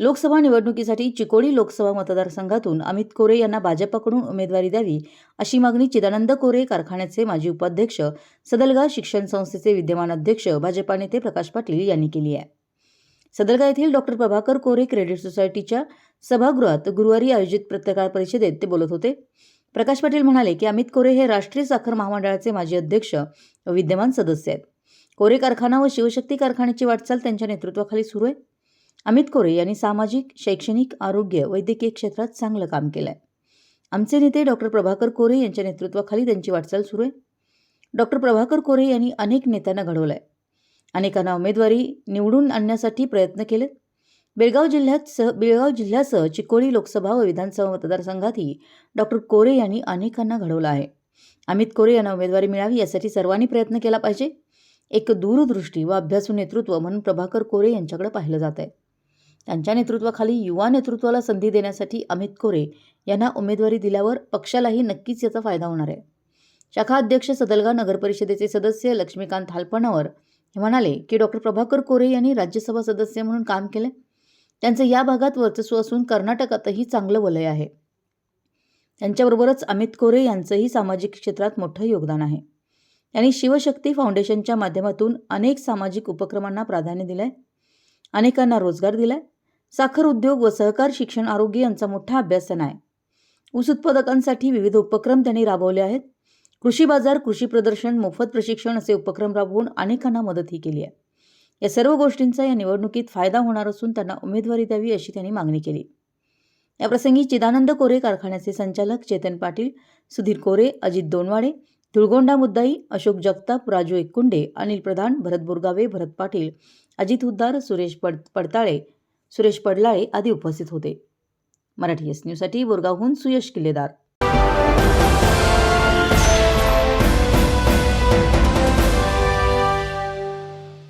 लोकसभा निवडणुकीसाठी चिकोडी लोकसभा मतदारसंघातून अमित कोरे यांना भाजपकडून उमेदवारी द्यावी अशी मागणी चिदानंद कोरे कारखान्याचे माजी उपाध्यक्ष सदलगा शिक्षण संस्थेचे विद्यमान अध्यक्ष भाजपा नेते प्रकाश पाटील यांनी केली आहे. सदलगा येथील डॉक्टर प्रभाकर कोरे क्रेडिट सोसायटीच्या सभागृहात गुरुवारी आयोजित पत्रकार परिषदेत ते बोलत होते. प्रकाश पाटील म्हणाले की अमित कोरे हे राष्ट्रीय साखर महामंडळाचे माजी अध्यक्ष व विद्यमान सदस्य आहेत. कोरे कारखाना व शिवशक्ती कारखान्याची वाटचाल त्यांच्या नेतृत्वाखाली सुरू आहे. अमित कोरे यांनी सामाजिक शैक्षणिक आरोग्य वैद्यकीय क्षेत्रात चांगलं काम केलं आहे आमचे नेते डॉक्टर प्रभाकर कोरे यांच्या नेतृत्वाखाली त्यांची वाटचाल सुरू आहे. डॉक्टर प्रभाकर कोरे यांनी अनेक नेत्यांना घडवलं आहे अनेकांना उमेदवारी निवडून आणण्यासाठी प्रयत्न केलेत. बेळगाव जिल्ह्यात सह बेळगाव जिल्ह्यासह चिकोडी लोकसभा व विधानसभा मतदारसंघातही डॉक्टर कोरे यांनी अनेकांना घडवलं आहे. अमित कोरे यांना उमेदवारी मिळावी यासाठी सर्वांनी प्रयत्न केला पाहिजे. एक दूरदृष्टी व अभ्यासू नेतृत्व म्हणून प्रभाकर कोरे यांच्याकडे पाहिलं जात आहे त्यांच्या नेतृत्वाखाली युवा नेतृत्वाला संधी देण्यासाठी अमित कोरे यांना उमेदवारी दिल्यावर पक्षालाही नक्कीच याचा फायदा होणार आहे. शाखा अध्यक्ष सदलगा नगरपरिषदेचे सदस्य लक्ष्मीकांत हालपणावर हे म्हणाले की डॉक्टर प्रभाकर कोरे यांनी राज्यसभा सदस्य म्हणून काम केले. त्यांचं या भागात वर्चस्व असून कर्नाटकातही चांगलं वलय आहे. त्यांच्याबरोबरच अमित कोरे यांचंही सामाजिक क्षेत्रात मोठं योगदान आहे. त्यांनी शिवशक्ती फाउंडेशनच्या माध्यमातून अनेक सामाजिक उपक्रमांना प्राधान्य दिलंय. अनेकांना रोजगार दिलाय. साखर उद्योग व सहकार शिक्षण आरोग्य यांचा मोठा अभ्यासन आहे. ऊस उत्पादकांसाठी विविध उपक्रम त्यांनी राबवले आहेत. कृषी बाजार कृषी प्रदर्शन मोफत प्रशिक्षण असे उपक्रम राबवून अनेकांना मदतही केली आहे. या सर्व गोष्टींचा या निवडणुकीत फायदा होणार असून त्यांना उमेदवारी द्यावी अशी त्यांनी मागणी केली. याप्रसंगी चिदानंद कोरे कारखान्याचे संचालक चेतन पाटील सुधीर कोरे अजित दोनवाडे तुळगोंडा मुद्दाई अशोक जगताप राजू एककुंडे अनिल प्रधान भरत बोरगावे भरत पाटील अजित हुद्दार सुरेश पड पडताळे सुरेश पडलाळे आदी उपस्थित होते. मराठी एस न्यूजसाठी बोरगावहून सुयश किल्लेदार.